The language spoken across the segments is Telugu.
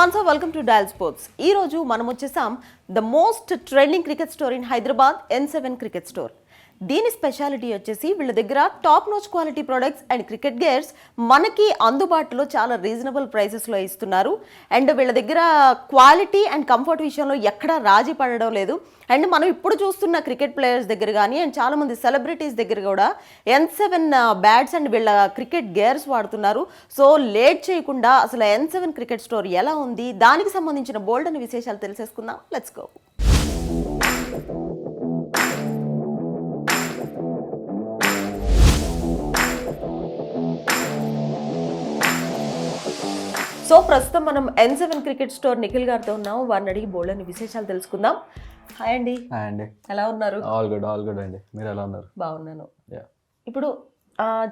Mansa welcome to dial sports. ఈ రోజు మనం వచ్చేసాం the most trending cricket store in Hyderabad N seven cricket store. దీని స్పెషాలిటీ వచ్చేసి వీళ్ళ దగ్గర top notch quality products and cricket gears మనకి అందుబాటులో చాలా రీజనబుల్ ప్రైసెస్లో ఇస్తున్నారు. అండ్ వీళ్ళ దగ్గర క్వాలిటీ అండ్ కంఫర్ట్ విషయంలో ఎక్కడా రాజీ పడడం లేదు. అండ్ మనం ఇప్పుడు చూస్తున్న క్రికెట్ ప్లేయర్స్ దగ్గర కానీ అండ్ చాలామంది సెలబ్రిటీస్ దగ్గర కూడా ఎన్ సెవెన్ బ్యాట్స్ అండ్ వీళ్ళ క్రికెట్ గేర్స్ వాడుతున్నారు. సో లేట్ చేయకుండా అసలు ఎన్ సెవెన్ క్రికెట్ స్టోర్ ఎలా ఉంది? దానికి సంబంధించిన బోల్డ్ అనే విశేషాలు తెలిసేసుకుందాం. లెట్స్ గో సో ప్రస్తుతం మనం N seven cricket store Nikhil గారితో ఉన్నాం వారిని అడిగి బోల్డ్ అని విశేషాలు తెలుసుకుందాం. హాయ్ అండి. హాయ్ అండి. ఎలా ఉన్నారు? ఆల్ గుడ్ ఆల్ గుడ్ అండి. మీరు ఎలా ఉన్నారు? బాగున్నాను. ఇప్పుడు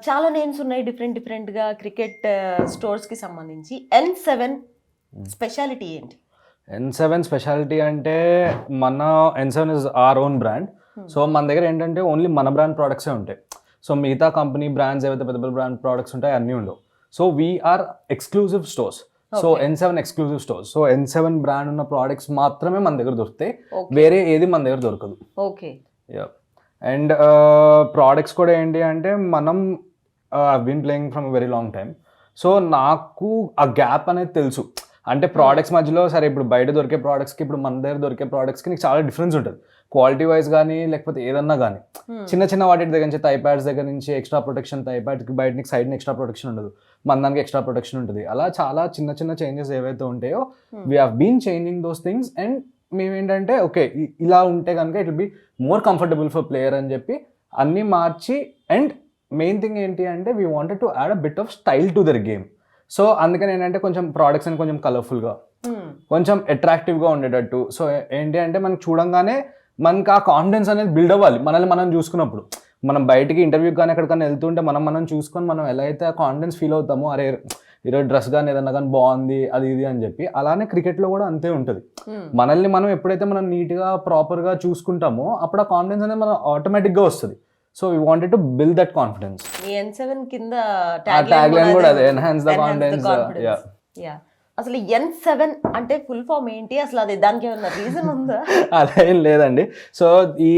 చాలా నేమ్స్ ఉన్నాయి డిఫరెంట్ డిఫరెంట్గా క్రికెట్ స్టోర్స్కి సంబంధించి. ఎన్ సెవెన్ స్పెషాలిటీ ఏంటి? ఎన్ సెవెన్ స్పెషాలిటీ అంటే మన N seven is our own brand so మన దగ్గర ఏంటంటే ఓన్లీ మన బ్రాండ్ ప్రోడక్ట్సే ఉంటాయి. సో మిగతా కంపెనీ బ్రాండ్స్ ఏవైతే పెద్ద పెద్ద బ్రాండ్ ప్రోడక్ట్స్ ఉంటాయి అన్నీ ఉండవు. So we're exclusive stores so N seven exclusive stores so N seven brand ఉన్న ప్రోడక్ట్స్ మాత్రమే మన దగ్గర దొరుకుతాయి. వేరే ఏది మన దగ్గర దొరకదు. ఓకే అండ్ ప్రోడక్ట్స్ కూడా ఏంటి అంటే మనం been playing from very long time so నాకు ఆ గ్యాప్ అనేది తెలుసు. అంటే ప్రోడక్ట్స్ మధ్యలో సరే ఇప్పుడు బయట దొరికే ప్రోడక్ట్స్కి ఇప్పుడు మన దగ్గర దొరికే ప్రోడక్ట్స్కి నీకు చాలా డిఫరెన్స్ ఉంటుంది. క్వాలిటీ వైజ్ కానీ లేకపోతే ఏదన్నా కానీ చిన్న చిన్న వాటి దగ్గర నుంచి ప్యాడ్స్ దగ్గర నుంచి ఎక్స్ట్రా ప్రొటెక్షన్ థై ప్యాడ్కి బయట నీకు సైడ్ ఎక్స్ట్రా ప్రొటెక్షన్ ఉండదు. మన దానికి ఎక్స్ట్రా ప్రొటెక్షన్ ఉంటుంది. అలా చాలా చిన్న చిన్న చేంజెస్ ఏవైతే ఉంటాయో we have been changing those things and మేమేంటంటే ఓకే ఇలా ఉంటే కనుక it be more comfortable for player అని చెప్పి అన్నీ మార్చి అండ్ మెయిన్ థింగ్ ఏంటి అంటే we wanted to add a bit of style to their game so అందుకని ఏంటంటే కొంచెం ప్రోడక్ట్స్ అని కొంచెం కలర్ఫుల్గా కొంచెం అట్రాక్టివ్గా ఉండేటట్టు. సో ఏంటి అంటే మనకి చూడంగానే మనకి ఆ కాన్ఫిడెన్స్ అనేది బిల్డ్ అవ్వాలి. మనల్ని మనం చూసుకున్నప్పుడు. మనం బయటికి ఇంటర్వ్యూ కానీ ఎక్కడికైనా వెళ్తుంటే మనం మనం చూసుకొని మనం ఎలా అయితే ఆ కాన్ఫిడెన్స్ ఫీల్ అవుతామో అరే ఈరోజు డ్రెస్ కానీ ఏదన్నా కానీ బాగుంది అది ఇది అని చెప్పి అలానే క్రికెట్లో కూడా అంతే ఉంటుంది. మనల్ని మనం ఎప్పుడైతే మనం నీట్గా ప్రాపర్గా చూసుకుంటామో అప్పుడు ఆ కాన్ఫిడెన్స్ అనేది మనం ఆటోమేటిక్గా వస్తుంది. So we wanted to build that confidence N seven కింద ట్యాగ్ లైన్ కూడా అదే ఎన్హాన్స్ ద కాన్ఫిడెన్స్ యా అసలు ఎన్ సెవెన్ అంటే ఫుల్ ఫామ్ ఏంటి? అసలు అది దానికి ఏమన్నా రీజన్ ఉందా? అలా ఏం లేదండి. సో ఈ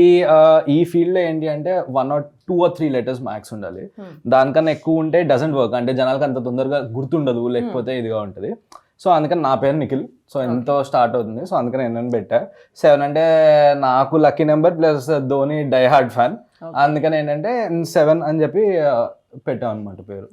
ఈ ఫీల్డ్లో ఏంటి అంటే one or two or three letters max ఉండాలి. Hmm. దానికన్నా ఎక్కువ ఉంటే డజంట్ వర్క్ అంటే జనాలకు అంత తొందరగా గుర్తుండదు లేకపోతే ఇదిగా ఉంటుంది. సో అందుకని నా పేరు నిఖిల్. సో ఎంతో స్టార్ట్ అవుతుంది. సో అందుకని ఎన్నని పెట్టా. సెవెన్ అంటే నాకు lucky number plus Dhoni die hard fan. అందుకని ఏంటంటే సెవెన్ అని చెప్పి పెట్టాం అనమాట పేరు.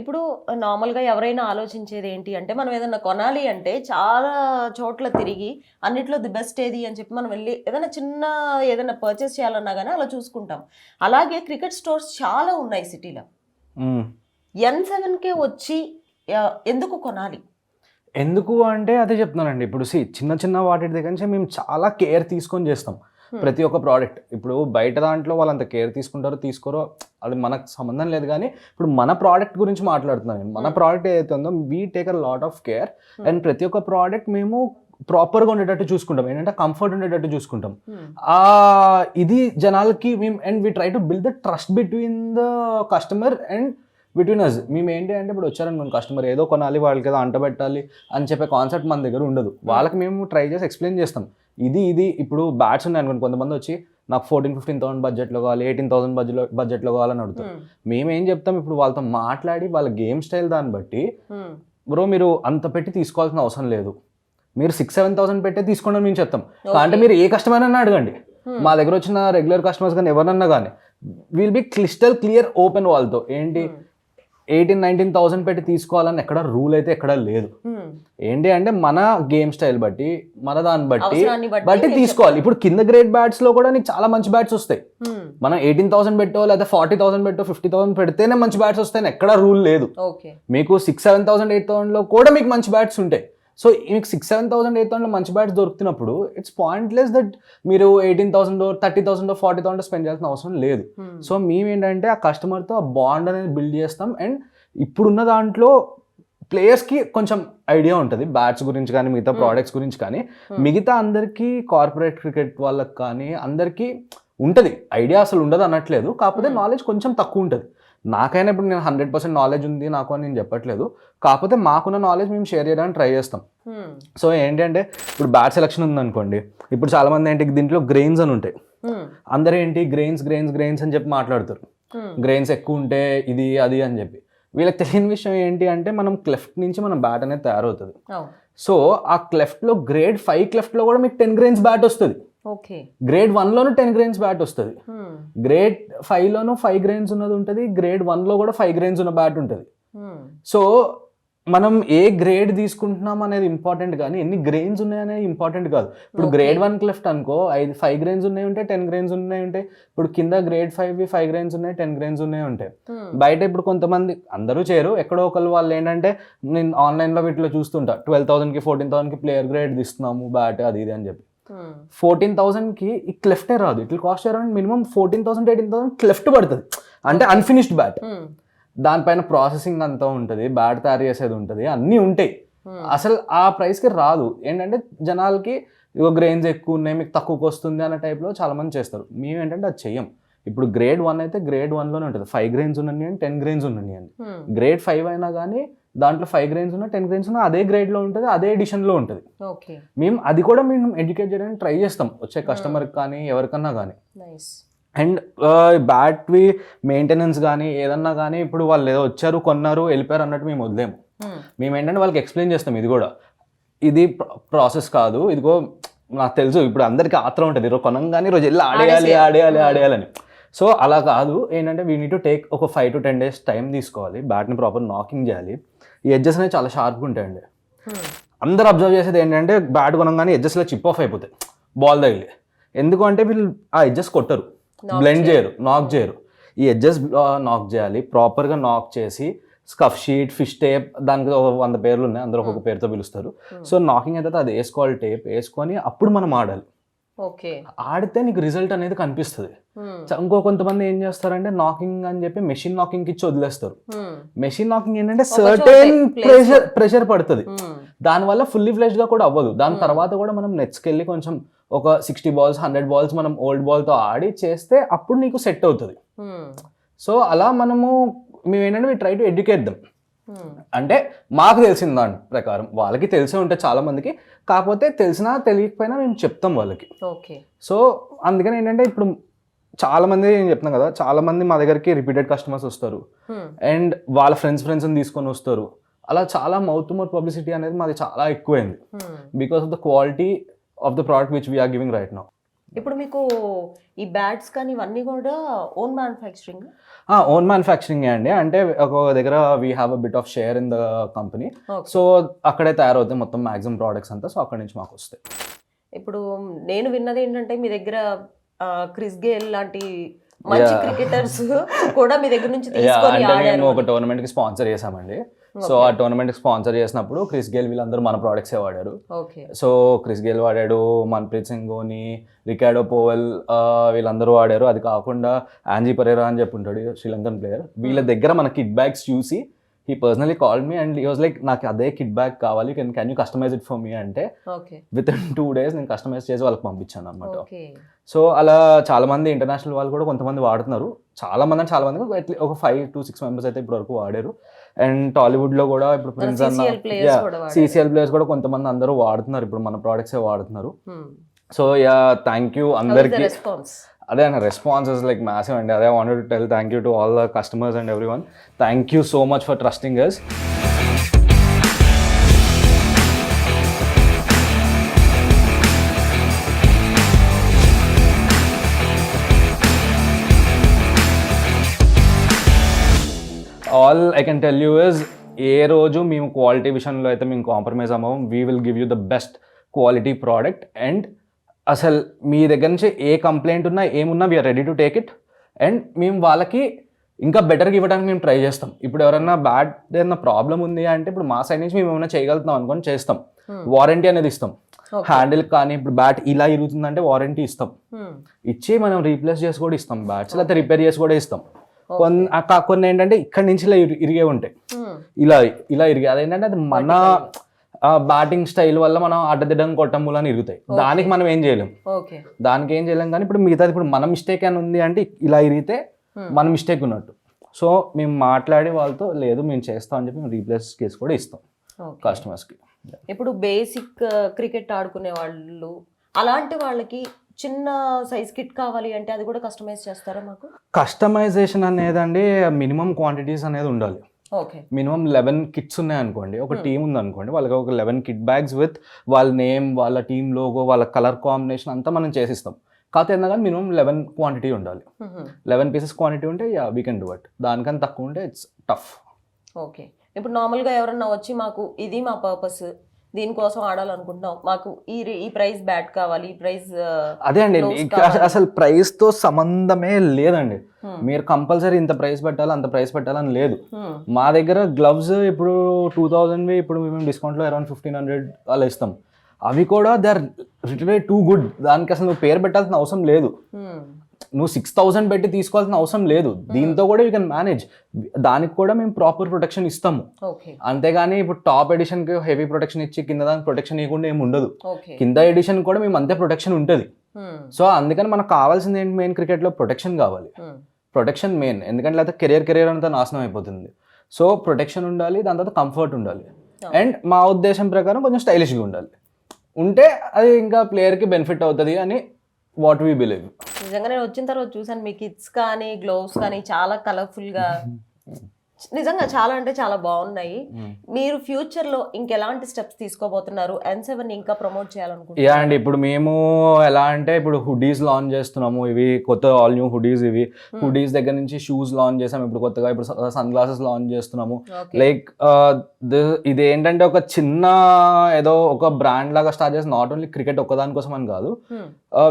ఇప్పుడు నార్మల్గా ఎవరైనా ఆలోచించేది ఏంటి అంటే మనం ఏదైనా కొనాలి అంటే చాలా చోట్ల తిరిగి అన్నిట్లో ది బెస్ట్ ఏది అని చెప్పి మనం వెళ్ళి ఏదైనా చిన్న ఏదైనా పర్చేస్ చేయాలన్నా కానీ అలా చూసుకుంటాం. అలాగే క్రికెట్ స్టోర్స్ చాలా ఉన్నాయి సిటీలో. ఎన్ సెవెన్కే వచ్చి ఎందుకు కొనాలి? ఎందుకు అంటే అదే చెప్తున్నానండి. ఇప్పుడు సి చిన్న చిన్న వాటి దగ్గర నుంచి మేము చాలా కేర్ తీసుకొని చేస్తాం. ప్రతి ఒక్క ప్రోడక్ట్ ఇప్పుడు బయట దాంట్లో వాళ్ళు అంత కేర్ తీసుకుంటారో తీసుకోరో అది మనకు సంబంధం లేదు కానీ ఇప్పుడు మన ప్రోడక్ట్ గురించి మాట్లాడుతున్నాను నేను. మన ప్రోడక్ట్ ఏదైతే ఉందో we take a lot of care and ప్రతి ఒక్క ప్రోడక్ట్ మేము ప్రాపర్గా ఉండేటట్టు చూసుకుంటాం. ఏంటంటే కంఫర్ట్ ఉండేటట్టు చూసుకుంటాం. ఆ ఇది జనాలకి మేము and we try to build the trust between the customer and between us మేము ఏంటి అంటే ఇప్పుడు వచ్చారనుకోండి కస్టమర్ ఏదో కొనాలి వాళ్ళకి ఏదో అంటబెట్టాలి అని చెప్పే కాన్సెప్ట్ మన దగ్గర ఉండదు. వాళ్ళకి మేము ట్రై చేసి ఎక్స్ప్లెయిన్ చేస్తాం. ఇది ఇది. ఇప్పుడు బ్యాట్స్ ఉన్నాయి అనుకోండి కొంతమంది వచ్చి నాకు ఫోర్టీన్ ఫిఫ్టీన్ థౌసండ్ బడ్జెట్లో కావాలి ఎయిటీన్ థౌసండ్ బడ్జెట్లో బడ్జెట్లో కావాలని అడుగుతాం మేము ఏం చెప్తాం ఇప్పుడు వాళ్ళతో మాట్లాడి వాళ్ళ గేమ్ స్టైల్ దాన్ని బట్టి బ్రో మీరు అంత పెట్టి తీసుకోవాల్సిన అవసరం లేదు. మీరు సిక్స్ సెవెన్ థౌసండ్ పెట్టే తీసుకోండి అని మేము చెప్తాం. అంటే మీరు ఏ కస్టమర్ అన్నా అడగండి. మా దగ్గర వచ్చిన రెగ్యులర్ కస్టమర్స్ కానీ ఎవరన్నా కానీ will be crystal clear open వాళ్ళతో. ఏంటి? ఎయిటీన్ నైన్టీన్ థౌసండ్ పెట్టి తీసుకోవాలని ఎక్కడ రూల్ అయితే ఎక్కడ లేదు. ఏంటి అంటే మన గేమ్ స్టైల్ బట్టి మన దాన్ని బట్టి బట్టి తీసుకోవాలి. ఇప్పుడు కింద గ్రేడ్ బ్యాట్స్లో కూడా నీకు చాలా మంచి బ్యాట్స్ వస్తాయి. మనం ఎయిటీన్ థౌసండ్ పెట్టో లేదా ఫార్టీ థౌసండ్ పెట్టో ఫిఫ్టీ థౌసండ్ పెడితేనే మంచి బ్యాట్స్ వస్తాయని ఎక్కడ రూల్ లేదు. మీకు సిక్స్ సెవెన్ థౌసండ్ ఎయిట్ థౌసండ్లో కూడా మీకు మంచి బ్యాట్స్ ఉంటాయి. సో మీకు సిక్స్ సెవెన్ థౌసండ్ ఎయిట్ థౌసండ్లో మంచి బ్యాట్స్ దొరుకుతున్నప్పుడు ఇట్స్ పాయింట్లెస్ దట్ మీరు eighteen thousand thirty thousand forty thousand spend చేయాల్సిన అవసరం లేదు. సో మేము ఏంటంటే ఆ కస్టమర్తో ఆ బాండ్ అనేది బిల్డ్ చేస్తాం అండ్ ఇప్పుడున్న దాంట్లో ప్లేయర్స్కి కొంచెం ఐడియా ఉంటుంది. బ్యాట్స్ గురించి కానీ మిగతా ప్రోడక్ట్స్ గురించి కానీ మిగతా అందరికీ కార్పొరేట్ క్రికెట్ వాళ్ళకి కానీ అందరికీ ఉంటుంది. ఐడియా అసలు ఉండదు అనట్లేదు కాకపోతే నాలెడ్జ్ కొంచెం తక్కువ ఉంటుంది. నాకైనా ఇప్పుడు నేను హండ్రెడ్ పర్సెంట్ నాలెడ్జ్ ఉంది నాకు అని నేను చెప్పట్లేదు. కాకపోతే మాకున్న నాలెడ్జ్ మేము షేర్ చేయడానికి ట్రై చేస్తాం. Hmm. సో ఏంటంటే ఇప్పుడు బ్యాట్ సెలక్షన్ ఉందనుకోండి ఇప్పుడు చాలా మంది ఏంటి దీంట్లో గ్రెయిన్స్ అని ఉంటాయి. Hmm. అందరూ ఏంటి గ్రెయిన్స్ గ్రెయిన్స్ గ్రెయిన్స్ అని చెప్పి మాట్లాడతారు. Hmm. గ్రెయిన్స్ ఎక్కువ ఉంటే ఇది అది అని చెప్పి. వీళ్ళకి తెలియని విషయం ఏంటి అంటే మనం క్లెఫ్ట్ నుంచి మన బ్యాట్ అనేది తయారవుతుంది. సో ఆ క్లెఫ్ట్లో గ్రేడ్ ఫైవ్ క్లెఫ్ట్లో కూడా మీకు టెన్ గ్రెయిన్స్ బ్యాట్ వస్తుంది. గ్రేడ్ వన్లోనూ టెన్ గ్రెయిన్స్ బ్యాట్ వస్తుంది. గ్రేడ్ ఫైవ్లోనూ ఫైవ్ గ్రెయిన్స్ ఉన్నది ఉంటుంది గ్రేడ్ వన్లో కూడా ఫైవ్ గ్రెయిన్స్ ఉన్న బ్యాట్ ఉంటుంది. సో మనం ఏ గ్రేడ్ తీసుకుంటున్నాం అనేది ఇంపార్టెంట్ కానీ ఎన్ని గ్రెయిన్స్ ఉన్నాయనేది ఇంపార్టెంట్ కాదు ఇప్పుడు. గ్రేడ్ వన్ క్లెఫ్ట్ అనుకో ఐదు ఫైవ్ గ్రెయిన్స్ ఉన్నాయి ఉంటాయి టెన్ గ్రెయిన్స్ ఉన్నాయి ఉంటాయి ఇప్పుడు కింద గ్రేడ్ ఫైవ్ ఫైవ్ గ్రెయిన్స్ ఉన్నాయి టెన్ గ్రెయిన్స్ ఉన్నాయి ఉంటాయి Hmm. బయట ఇప్పుడు కొంతమంది అందరూ చేయరు ఎక్కడో ఒకరు వాళ్ళు ఏంటంటే నేను ఆన్లైన్లో వీటిలో చూస్తుంటా ట్వెల్వ్ థౌసండ్కి ఫోర్టీన్ థౌసండ్కి ప్లేయర్ గ్రేడ్ ఇస్తున్నాము బ్యాట్ అది ఇది అని చెప్పి. ఫోర్టీన్ థౌసండ్కి ఈ క్లెఫ్టే రాదు. ఇట్లా cost around minimum fourteen thousand eighteen thousand cleft పడుతుంది. అంటే అన్ఫినిష్డ్ బ్యాట్ Hmm. దానిపైన ప్రాసెసింగ్ అంతా ఉంటుంది బ్యాట్ తయారు చేసేది ఉంటుంది అన్నీ ఉంటాయి. Hmm. అసలు ఆ ప్రైస్కి రాదు. ఏంటంటే జనాలకి ఇగో గ్రెయిన్స్ ఎక్కువ ఉన్నాయి మీకు తక్కువకి వస్తుంది అనే టైప్లో చాలా మంది చేస్తారు. మేము ఏంటంటే అది చెయ్యం. ఇప్పుడు గ్రేడ్ వన్ అయితే గ్రేడ్ వన్లోనే ఉంటుంది. ఫైవ్ గ్రెయిన్స్ ఉన్నాయి అండి టెన్ గ్రెయిన్స్ ఉన్నాయి అండి. గ్రేడ్ ఫైవ్ అయినా కానీ దాంట్లో ఫైవ్ గ్రెయిన్స్ ఉన్న టెన్ గ్రెయిన్స్ ఉన్న అదే గ్రేడ్లో ఉంటుంది అదే ఎడిషన్లో ఉంటుంది. మేము అది కూడా మేము ఎడ్యుకేట్ చేయడానికి ట్రై చేస్తాం. వచ్చే కస్టమర్కి కానీ ఎవరికన్నా కానీ. అండ్ బ్యాటరీ మెయింటెనెన్స్ కానీ ఏదన్నా కానీ ఇప్పుడు వాళ్ళు ఏదో వచ్చారు కొన్నారు వెళ్ళిపోయారు అన్నట్టు మేము వదిలేము Hmm. మేము ఏంటంటే వాళ్ళకి ఎక్స్ప్లెయిన్ చేస్తాం ఇది కూడా. ఇది ప్రాసెస్ కాదు ఇదిగో నాకు తెలుసు ఇప్పుడు అందరికీ ఆత్రం ఉంటుంది. ఈరోజు కొనంగానే ఈరోజు వెళ్ళి ఆడేయాలి. ఆడేయాలి ఆడేయాలని సో అలా కాదు ఏంటంటే వీ నీడ్ టు టేక్ ఒక five to ten days time తీసుకోవాలి బ్యాట్ని ప్రాపర్ నాకింగ్ చేయాలి. ఈ ఎడ్జెస్ అనేవి చాలా షార్ప్గా ఉంటాయండి. Hmm. అందరు అబ్జర్వ్ చేసేది ఏంటంటే బ్యాట్ కొనగానే ఎడ్జెస్లో చిప్ ఆఫ్ అయిపోతాయి. బాల్ తగిలి. ఎందుకు అంటే వీళ్ళు ఆ ఎడ్జెస్ కొట్టరు. బ్లెండ్ చేయరు. చేయరు నాక్ చేయరు. ఈ ఎడ్జెస్ నాక్ చేయాలి ప్రాపర్గా నాక్ చేసి స్కఫ్ షీట్ ఫిష్ టేప్ దానికి ఒక వంద పేర్లు ఉన్నాయి అందరూ ఒక్కొక్క పేరుతో పిలుస్తారు. సో నాకింగ్ అయితే అది వేసుకోవాలి టేప్ వేసుకొని అప్పుడు మనం ఆడాలి. ఓకే. ఆడితే నీకు రిజల్ట్ అనేది కనిపిస్తుంది. ఇంకో కొంతమంది ఏం చేస్తారంటే నాకింగ్ అని చెప్పి మెషిన్ నాకింగ్ ఇచ్చి వదిలేస్తారు. మెషిన్ నాకింగ్ ఏంటంటే సర్టెన్ ప్రెషర్ ప్రెషర్ పడుతుంది. దానివల్ల ఫుల్లీ ఫ్లెష్డ్గా కూడా అవ్వదు. దాని తర్వాత కూడా మనం నెట్స్కి వెళ్ళి కొంచెం ఒక సిక్స్టీ బాల్స్ హండ్రెడ్ బాల్స్ మనం ఓల్డ్ బాల్తో ఆడి చేస్తే అప్పుడు నీకు సెట్ అవుతుంది. సో అలా మనము మేము ఏంటంటే try to educate them Hmm. అంటే మాకు తెలిసిన దాని ప్రకారం వాళ్ళకి తెలిసే ఉంటే చాలా మందికి. కాకపోతే తెలిసినా తెలియకపోయినా మేము చెప్తాం వాళ్ళకి. ఓకే. సో అందుకని ఏంటంటే ఇప్పుడు చాలా మంది నేను చెప్తున్నాను కదా చాలా మంది మా దగ్గరికి రిపీటెడ్ కస్టమర్స్ వస్తారు. Hmm. అండ్ వాళ్ళ ఫ్రెండ్స్ ఫ్రెండ్స్ని తీసుకొని వస్తారు. అలా చాలా మౌత్ మౌత్ పబ్లిసిటీ అనేది మాది చాలా ఎక్కువైంది. Because of the quality of the product which we're giving right now ఇప్పుడు మీకు ఈ బ్యాట్స్ కానీ ఇవన్నీ కూడా ఓన్ మ్యానుఫ్యాక్చరింగ్ ఓన్ మ్యానుఫ్యాక్చరింగ్ అండి. అంటే ఒక దగ్గర we have a bit of share in the company. So అక్కడే తయారవుతాయి మొత్తం మ్యాక్సిమం ప్రోడక్ట్స్ అంతా. సో అక్కడి నుంచి మాకు వస్తాయి. ఇప్పుడు నేను విన్నది ఏంటంటే మీ దగ్గర క్రిస్ గేల్ లాంటి మంచి. క్రికెటర్స్ కూడా మీ దగ్గర నుంచి తీసుకొని అంటే మేము ఆడారు. ఒక టోర్నమెంట్కి స్పాన్సర్ చేసామండి సో ఆ టోర్నమెంట్ స్పాన్సర్ చేసినప్పుడు క్రిస్ గేల్ వీళ్ళందరూ మన ప్రోడక్ట్సే వాడారు. ఓకే. సో క్రిస్ గేల్ వాడాడు మన్ప్రీత్ సింగ్ ధోని రికార్డో పోవెల్ వీళ్ళందరూ వాడారు. అది కాకుండా ఆంజీ పరేరా అని చెప్పి ఉంటాడు శ్రీలంకన్ ప్లేయర్. వీళ్ళ దగ్గర మన కిట్ బ్యాగ్స్ చూసి he personally call me and he was like నాకు అదే కిట్ బ్యాగ్ కావాలి. Can can you customize it for me అంటే విత్ ఇన్ టూ డేస్ నేను కస్టమైజ్ చేసి వాళ్ళకి పంపించాను అనమాట సో అలా చాలా మంది ఇంటర్నేషనల్ వాళ్ళు కూడా కొంతమంది వాడుతున్నారు. చాలా మంది చాలా మంది ఒక ఫైవ్ టు సిక్స్ మెంబర్స్ అయితే ఇప్పటి వరకు వాడారు. అండ్ టాలీవుడ్లో కూడా ఇప్పుడు ప్రిన్స్ వాడారు. సిసిఎల్ ప్లేయర్స్ కూడా కొంతమంది అందరూ వాడుతున్నారు. ఇప్పుడు మన ప్రోడక్ట్స్ వాడుతున్నారు. సో యా థ్యాంక్ యూ అందరికి. అదే and response is like massive అండి. అదే wanted to tell thank you to all the customers and every one thank you so much for trusting us all I can tell you is ఏ రోజు మేము క్వాలిటీ విషయంలో అయితే మేము compromise అవ్వము we will give you the best quality product and అసలు మీ దగ్గర నుంచి ఏ కంప్లైంట్ ఉన్నా ఏమున్నా we're ready to take it and మేము వాళ్ళకి ఇంకా బెటర్గా ఇవ్వడానికి మేము ట్రై చేస్తాం. ఇప్పుడు ఎవరైనా బ్యాడ్ ఏదైనా ప్రాబ్లం ఉంది అంటే ఇప్పుడు మా సైడ్ నుంచి మేము ఏమైనా చేయగలుగుతాం అనుకొని చేస్తాం. వారంటీ అనేది ఇస్తాం. హ్యాండిల్ కానీ ఇప్పుడు బ్యాట్ ఇలా ఇరుగుతుందంటే వారంటీ ఇస్తాం. ఇచ్చి మనం రీప్లేస్ చేసి కూడా ఇస్తాం. బ్యాట్స్ లేకపోతే రిపేర్ చేసి కూడా ఇస్తాం. కొన్ని కొన్ని ఏంటంటే ఇక్కడ నుంచి ఇలా ఇరి- ఇరిగే ఉంటాయి. ఇలా ఇలా ఇరిగే అదేంటంటే అది మన బ్యాటింగ్ స్టైల్ వల్ల మనం అడ్డదిడ్డం కొట్టం మూలని ఇరుగుతాయి. దానికి మనం ఏం చేయలేం. దానికి ఏం చేయలేం కానీ ఇప్పుడు మిగతాది ఇప్పుడు మన మిస్టేక్ అని ఉంది అంటే ఇలా ఇరిగితే మన మిస్టేక్ ఉన్నట్టు. సో మేము మాట్లాడి వాళ్ళతో లేదు మేము చేస్తాం అని చెప్పి మేము రీప్లేస్ కేసు కూడా ఇస్తాం ఓకే. కస్టమర్స్కి ఇప్పుడు బేసిక్ క్రికెట్ ఆడుకునే వాళ్ళు అలాంటి వాళ్ళకి చిన్న సైజ్ కిట్ కావాలి అంటే అది కూడా కస్టమైజ్ చేస్తారా మాకు? కస్టమైజేషన్ అనేదండి మినిమం క్వాంటిటీస్ అనేది ఉండాలి. మినిమం లెవెన్ కిట్స్ ఉన్నాయి అనుకోండి. ఒక టీం ఉంది అనుకోండి వాళ్ళకి ఒక లెవెన్ కిట్ బ్యాగ్స్ విత్ వాళ్ళ నేమ్ వాళ్ళ టీమ్ లోగో వాళ్ళ కలర్ కాంబినేషన్ అంతా మనం చేసిస్తాం. కాకపోతే ఏందా కానీ మినిమం లెవెన్ క్వాంటిటీ ఉండాలి. లెవెన్ పీసెస్ క్వాంటిటీ ఉంటే yeah we can do it దానికన్నా తక్కువ ఉంటే ఇట్స్ టఫ్ ఓకే. ఇప్పుడు నార్మల్గా ఎవరన్నా వచ్చి మాకు ఇది మా పర్పస్ దీనికోసం ఆడాలనుకుంటున్నాం మాకు ఈ ఈ ప్రైస్ బ్యాట్ కావాలి ఈ ప్రైస్ అదే అండి. అసలు ప్రైస్తో సంబంధమే లేదండి. మీరు కంపల్సరీ ఇంత ప్రైస్ పెట్టాలి అంత ప్రైస్ పెట్టాలని లేదు. మా దగ్గర గ్లవ్స్ ఇప్పుడు టూ థౌజండ్వి ఇప్పుడు మేము డిస్కౌంట్లో అరౌండ్ ఫిఫ్టీన్ హండ్రెడ్ అలా ఇస్తాం. అవి కూడా they are return too good. దానికి అసలు నువ్వు పేరు పెట్టాల్సిన అవసరం లేదు. నువ్వు సిక్స్ థౌసండ్ పెట్టి తీసుకోవాల్సిన అవసరం లేదు. దీంతో కూడా యూ కెన్ మేనేజ్ దానికి కూడా మేము ప్రాపర్ ప్రొటెక్షన్ ఇస్తాము. అంతేగాని ఇప్పుడు టాప్ ఎడిషన్కి హెవీ ప్రొటెక్షన్ ఇచ్చి కింద దానికి ప్రొటెక్షన్ ఇవ్వకుండా ఏమి ఉండదు. కింద ఎడిషన్ కూడా మేము అంతే ప్రొటెక్షన్ ఉంటుంది. సో అందుకని మనకు కావాల్సింది ఏంటి మెయిన్ క్రికెట్లో ప్రొటెక్షన్ కావాలి. ప్రొటెక్షన్ మెయిన్ ఎందుకంటే లేకపోతే కెరియర్ కెరియర్ అంతా నాశనం అయిపోతుంది. సో ప్రొటెక్షన్ ఉండాలి దాని తర్వాత కంఫర్ట్ ఉండాలి. అండ్ మా ఉద్దేశం ప్రకారం కొంచెం స్టైలిష్గా ఉండాలి. ఉంటే అది ఇంకా ప్లేయర్కి బెనిఫిట్ అవుతుంది అని వాట్ వీ బిలీవ్. నిజంగా నేను వచ్చిన తర్వాత చూసాను మీ కిట్స్ కానీ గ్లోవ్స్ కానీ చాలా కలర్ఫుల్గా నిజంగా చాలా అంటే చాలా బాగున్నాయి. మీరు ఫ్యూచర్లో ఇంకెలాంటి స్టెప్స్ తీసుకోబోతున్నారు? ఎన్ సెవెన్ ఇంకా ప్రమోట్ చేయాలనుకుంటున్నారు. యా అండి ఇప్పుడు మేము ఎలా అంటే ఇప్పుడు హుడీస్ లాంచ్ చేస్తున్నాము. ఇవి కొత్త ఆల్ న్యూ హుడీస్ ఇవి. హుడీస్ దగ్గర నుంచి షూస్ లాంచ్ చేసాము. ఇప్పుడు కొత్తగా ఇప్పుడు సన్ గ్లాసెస్ లాంచ్ చేస్తున్నాము. లైక్ ఇది ఏంటంటే ఒక చిన్న ఏదో ఒక బ్రాండ్ లాగా స్టార్ట్ చేసి నాట్ ఓన్లీ క్రికెట్ ఒక్కదాని కోసం అని కాదు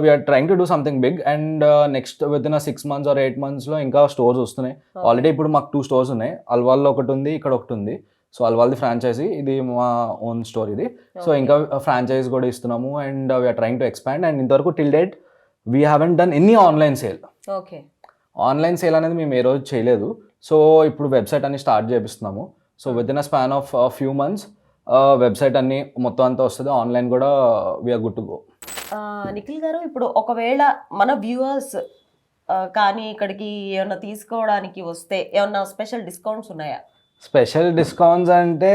we're trying to do something big and next within six months or eight మంత్స్లో ఇంకా స్టోర్స్ వస్తున్నాయి. ఆల్రెడీ ఇప్పుడు మాకు టూ స్టోర్స్ ఉన్నాయి. అల్వాల్లో ఒకటి ఉంది ఇక్కడ ఒకటి ఉంది. సో అల్వాల్ది ఫ్రాంచైజీ ఇది మా ఓన్ స్టోర్ ఇది. సో ఇంకా ఫ్రాంచైజ్ కూడా ఇస్తున్నాము and we're trying to expand and ఇంతవరకు till date we haven't done any online sale okay online sale అనేది మేము ఏ రోజు చేయలేదు. సో ఇప్పుడు వెబ్సైట్ అన్ని start చేపిస్తున్నాము. So within a span of few months website అన్ని మొత్తం అంతా వస్తుంది. ఆన్లైన్ కూడా we're good to go Nikhil గారు ఇప్పుడు ఒకవేళ మన వ్యూవర్స్ కానీ ఇక్కడికి ఏమన్నా తీసుకోవడానికి వస్తే ఏమన్నా స్పెషల్ డిస్కౌంట్స్ ఉన్నాయా? స్పెషల్ డిస్కౌంట్స్ అంటే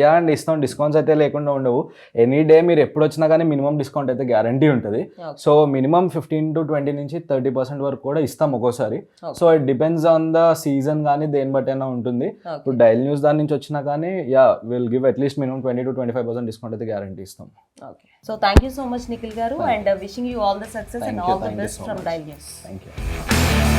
యా అండి ఇస్తాం. డిస్కౌంట్స్ అయితే లేకుండా ఉండవు. ఎనీ డే మీరు ఎప్పుడు వచ్చినా కానీ మినిమం డిస్కౌంట్ అయితే గ్యారంటీ ఉంటుంది. So minimum fifteen to twenty నుంచి థర్టీ పర్సెంట్ వరకు కూడా ఇస్తాం ఒక్కోసారి. So it depends on the season కానీ దేని బట్టి అయినా ఉంటుంది. ఇప్పుడు డైల్ న్యూస్ దాని నుంచి వచ్చినా కానీ yeah will give at least minimum twenty to twenty five percent discount అయితే గ్యారంటీ ఇస్తాం. Okay so thank you so much Nikhil గారు. And wishing you all the success and all the best from. Dial News thank you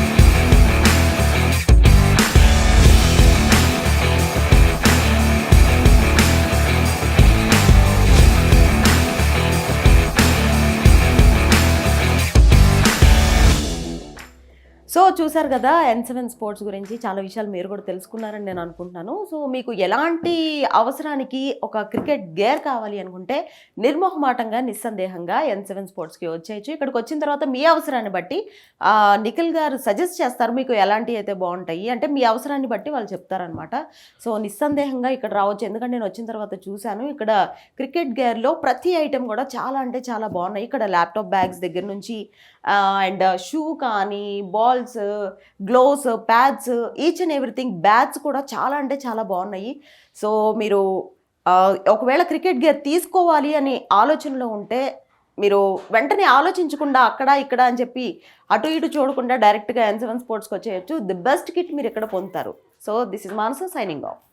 so చూసారు కదా ఎన్ సెవెన్ స్పోర్ట్స్ గురించి చాలా విషయాలు మీరు కూడా తెలుసుకున్నారని నేను అనుకుంటున్నాను. సో మీకు ఎలాంటి అవసరానికి ఒక క్రికెట్ గేర్ కావాలి అనుకుంటే నిర్మోహమాటంగా నిస్సందేహంగా ఎన్ సెవెన్ స్పోర్ట్స్కి వచ్చేయచ్చు. ఇక్కడికి వచ్చిన తర్వాత మీ అవసరాన్ని బట్టి నిఖిల్ గారు సజెస్ట్ చేస్తారు మీకు ఎలాంటి అయితే బాగుంటాయి అంటే మీ అవసరాన్ని బట్టి వాళ్ళు చెప్తారనమాట సో నిస్సందేహంగా ఇక్కడ రావచ్చు. ఎందుకంటే నేను వచ్చిన తర్వాత చూశాను ఇక్కడ క్రికెట్ గేర్లో ప్రతి ఐటెం కూడా చాలా అంటే చాలా బాగున్నాయి. ఇక్కడ ల్యాప్టాప్ బ్యాగ్స్ దగ్గర నుంచి అండ్ షూ కానీ ball shawls gloves pads each and everything bats కూడా చాలా అంటే చాలా బాగున్నాయి. సో మీరు ఒకవేళ క్రికెట్ గేర్ తీసుకోవాలి అని ఆలోచనలో ఉంటే మీరు వెంటనే ఆలోచించకుండా అక్కడ ఇక్కడ అని చెప్పి అటు ఇటు చూడకుండా డైరెక్ట్గా ఎన్ సెవెన్ స్పోర్ట్స్కి వచ్చేయచ్చు. ది బెస్ట్ కిట్ మీరు ఇక్కడ పొందుతారు. So this is Manasa signing off.